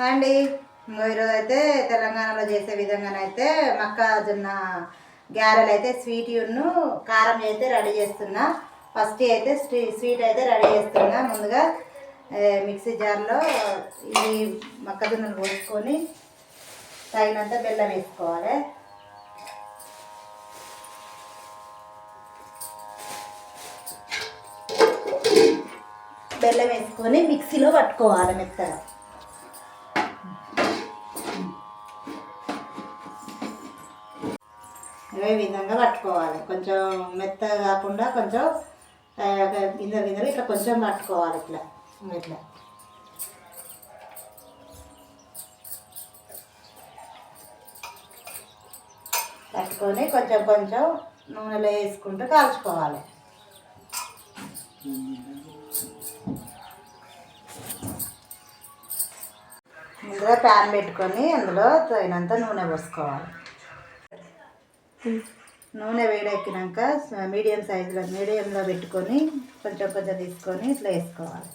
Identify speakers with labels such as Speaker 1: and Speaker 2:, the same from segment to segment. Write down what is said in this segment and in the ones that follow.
Speaker 1: అండి. ఈరోజు అయితే తెలంగాణలో చేసే విధంగానైతే మొక్కజొన్న గ్యారెలు అయితే స్వీట్ ఉన్ను కారం అయితే రెడీ చేస్తున్నా. ఫస్ట్ అయితే స్వీ- స్వీట్ అయితే రెడీ చేస్తున్నా. ముందుగా మిక్సీ జార్లో ఈ మొక్కజొన్నలు పోసుకొని తగినంత బెల్లం వేసుకోవాలి. బెల్లం వేసుకొని మిక్సీలో పట్టుకోవాలి మెత్తగా. ఇవే విధంగా పట్టుకోవాలి. కొంచెం మెత్తగా కాకుండా కొంచెం గింజలు గింజలు ఇట్లా కొంచెం పట్టుకోవాలి ఇట్లా. ఇట్లా. పట్టుకొని కొంచెం కొంచెం నూనెలో వేసుకుంటూ కాల్చుకోవాలి. ముందుగా ప్యాన్ పెట్టుకొని అందులో తగినంత నూనె పోసుకోవాలి. నూనె వేడెక్కినాక మీడియం సైజులో మీడియంలో పెట్టుకొని కొంచెం కొంచెం తీసుకొని ఇట్లా వేసుకోవాలి.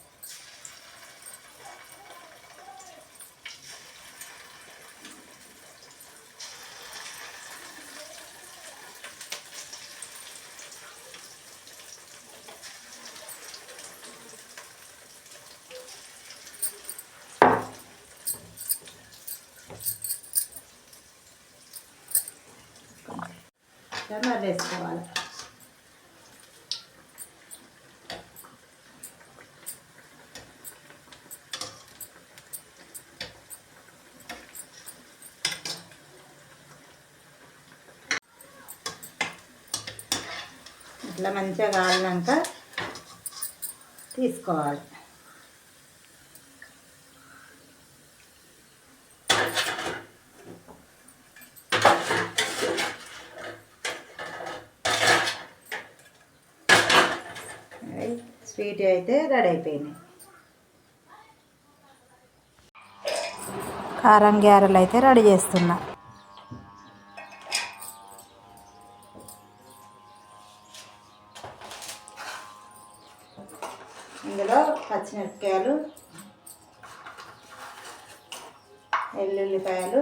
Speaker 1: ఇట్లా మరి వేసుకోవాలి ఇట్లా మంచిగా కాలినాక తీసుకోవాలి స్వీట్ అయితే రెడీ అయిపోయినాయి. కారం గ్యారెలు అయితే రెడీ చేస్తున్నా. ఇందులో పచ్చిమిరపకాయలు వెల్లుల్లిపాయలు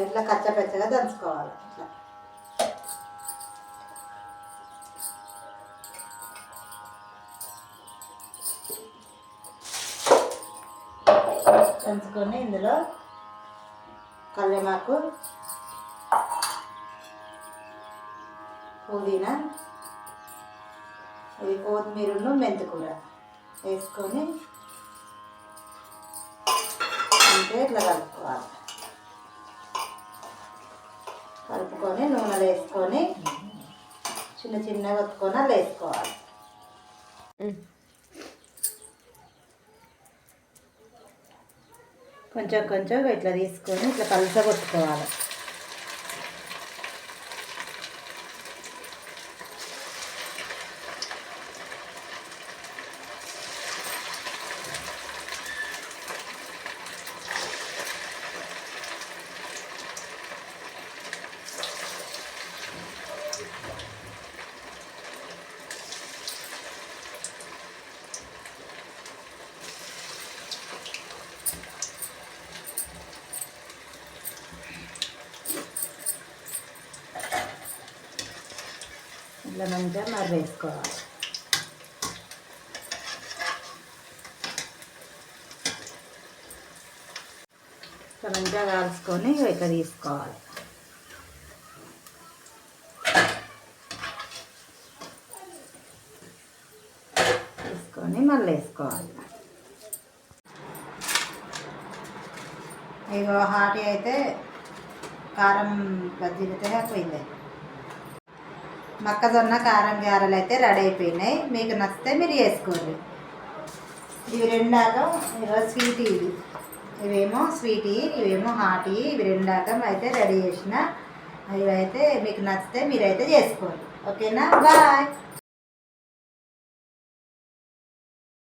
Speaker 1: ఇట్లా కచ్చపెచ్చగా దంచుకోవాలి. ఇట్లా. దంచుకొని ఇందులో కల్లిమాకు పుదీనా ఇది కొత్తిమీరను మెంతికూర వేసుకొని అంటే ఇట్లా కలుపుకోవాలి. కలుపుకొని నూనెలో వేసుకొని చిన్న చిన్నగా ఒత్తుకొని అలా వేసుకోవాలి. కొంచెం కొంచెం ఇట్లా తీసుకొని ఇట్లా కలసగొట్టుకోవాలి ఇలా మంచిగా మరి వేసుకోవాలి ఇట్లా మంచిగా కాల్చుకొని ఇట్లా తీసుకోవాలి. తీసుకొని మళ్ళీ వేసుకోవాలి. ఇగో హాటి అయితే కారం బజ్జీలతో అయిపోయింది మొక్కజొన్న కారం గారెలు అయితే రెడీ అయిపోయినాయి. మీకు నచ్చితే మీరు చేసుకోండి ఇవి రెండాకం ఈరోజు స్వీట్ ఇవి. ఇవేమో స్వీట్ ఇవేమో హాట్ ఇవి రెండాకం అయితే రెడీ చేసిన. ఇవైతే మీకు నచ్చితే మీరైతే చేసుకోండి. ఓకేనా? బాయ్!